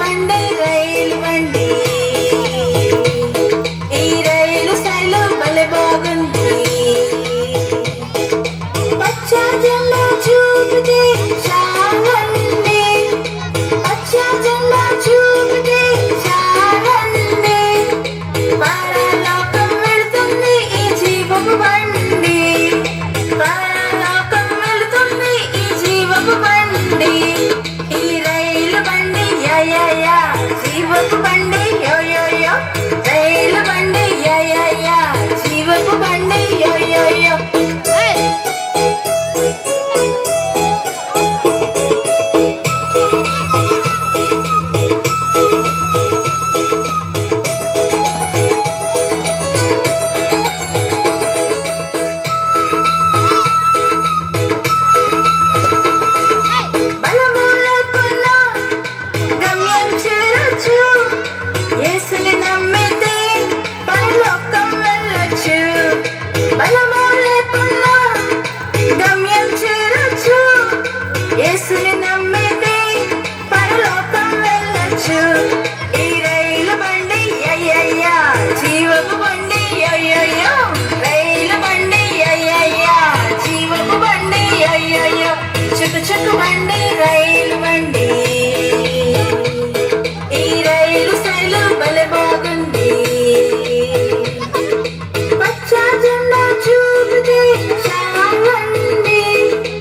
బండి రైలు బండి. బండి రైలు బండి